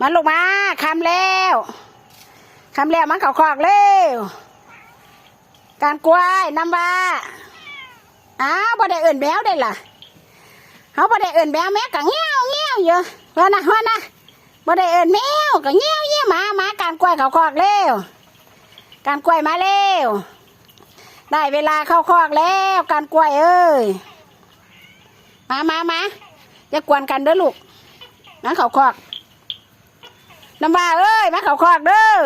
มันลงมาคำแล้วคำแล้วมันเขาคอกเร็วการกล้วยน้ำว่าอ้าวบ่ได้เอื่นแมวได้ล่ะเขาบ่ได้เอื่นแมวแมวก็เงี้ยวเงี้ยวอยู่ว่านะว่านะบ่ได้เอื่นแมวก็เงี้ยวเงี้ยหมาหมาการกล้วยเขาคอกเร็วการกล้วยมาเร็วได้เวลาเข้าคอกแล้วการกล้วยเอ้ยมามามาอย่ากวนกันเด้อลูกนะเขาคอก น้ำว่าเอ้ยมาเขาคอกเด้อ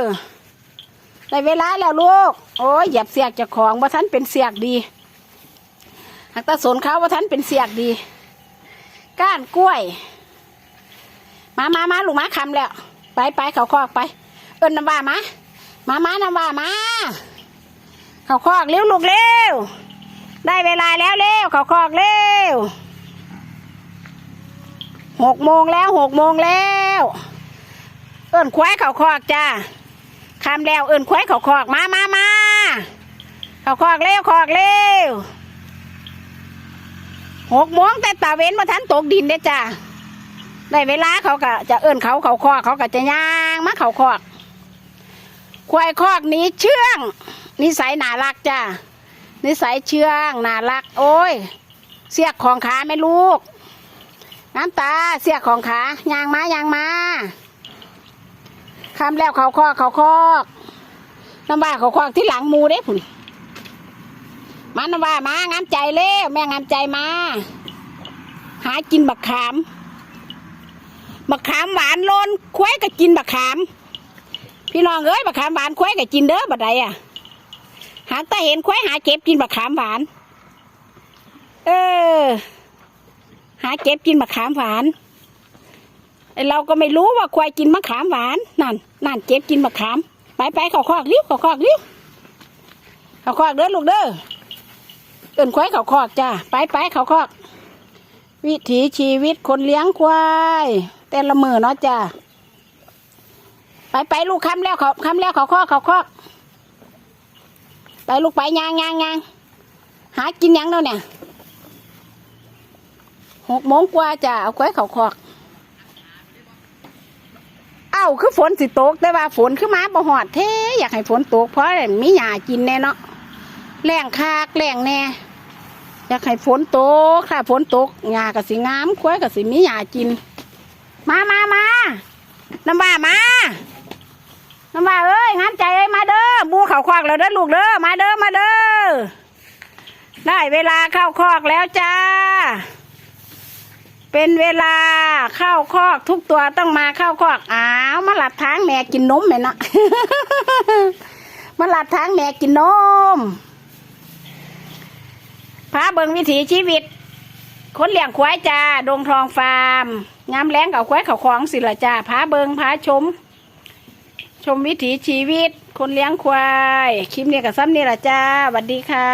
ได้เวลาแล้วลูก โอ้ยหยียบเสียกจากของว่าท่านเป็นเสียกดีหากตาสนเขาว่าท่านเป็นเสียกดี ก้านกล้วย มามามาลูกมาคำแล้ว ไปไปเขาคอกไป เอินน้ำว่ามามามาน้ำว่ามา เขาคอกเร็วลูกเร็ว ได้เวลาแล้วเร็วเขาคอกเร็วหกโมงแล้วหกโมงแล้ว เอิ้นควายเขาคอกจ้าคำแล้วเอิ้นควายเขาคอกมามามาเขาคอกเร็วคอกเร็วหกโมงแต่ตาเว้นมาทันตกดินเด้จ้าได้เวลาเขาก็จะเอิ้นเขาเขาคอกเขาก็จะย่างมาเขาคอก ควายคอกนี้เชื่อง นิสัยน่ารักจ้านิสัยเชื่องน่ารัก โอ้ย เสียกของขาไม่ลูก น้ำตาเสียกของขายางมายางมา คำแล้วเขาคอกเขาคอกน้ำว่าเขาคอกที่หลังมูเด้ผุนมาน้ำว่ามางามใจเร็วแม่งามใจมา หากินบักขามบักขามหวานโลนควายก็กินบักขาม พี่น้องเอ้ยบักขามหวานควายก็กินเด้อบัดใดอะ หากแต่เห็นควายหาเก็บกินบักขามหวาน เออ หาเก็บกินบักขามหวาน เราก็ไม่รู้ว่าควายกินมะขามหวานนั่นนั่นเจ็บกินมะขาม ไปไปเขาคอกริ้ยวเขาคอกริ้ยวเขาคอกเด้อลูกเด้อเอินควายเขาคอกจ้าไปไปเขาคอก วิถีชีวิตคนเลี้ยงควายแต่ละมือเนาะจ้าไปไปลูกคำแล้วเขาคำแล้วเขาคอกเขาคอกไปลูกไปยางยางยางหากินยังเนาะเนี่ยหกโมงกว่าจ้าเอาควายเขาคอกาคือฝนสิตก แต่ว่าฝนคือมาบ่หอดเท่อยากให้ฝนตก เพราะไมีหญ้ากินแน่เนาะแรงคากแรงแน่อยากให้ฝนตกถ้าฝนตกหญ้าก็สิงามควายก็สิมีหญ้ากิน มามามาน้ำว่ามาน้ำว่าเอ้ยงามใจเอ้ยมาเด้อบูเข่าควักแล้วเด้อลูกเด้อมาเด้อมาเด้อได้เวลาเข้าคอกแล้วจ้า เป็นเวลาเข้าคอกทุกตัวต้องมาเข้าคอกอ้าวมาหลับทางแม่กินนมแม่เนาะมาหลับทางแม่กินนมพาเบิงวิถีชีวิต คนเลี้ยงควายจ้าดงทองฟาร์มงามแรงกับควายเขาคลองสิละจ้าพาเบิงพาชม ชมวิถีชีวิต คนเลี้ยงควายคลิปนี้กับซ้ำนี่ละจ้าสวัสดีค่ะ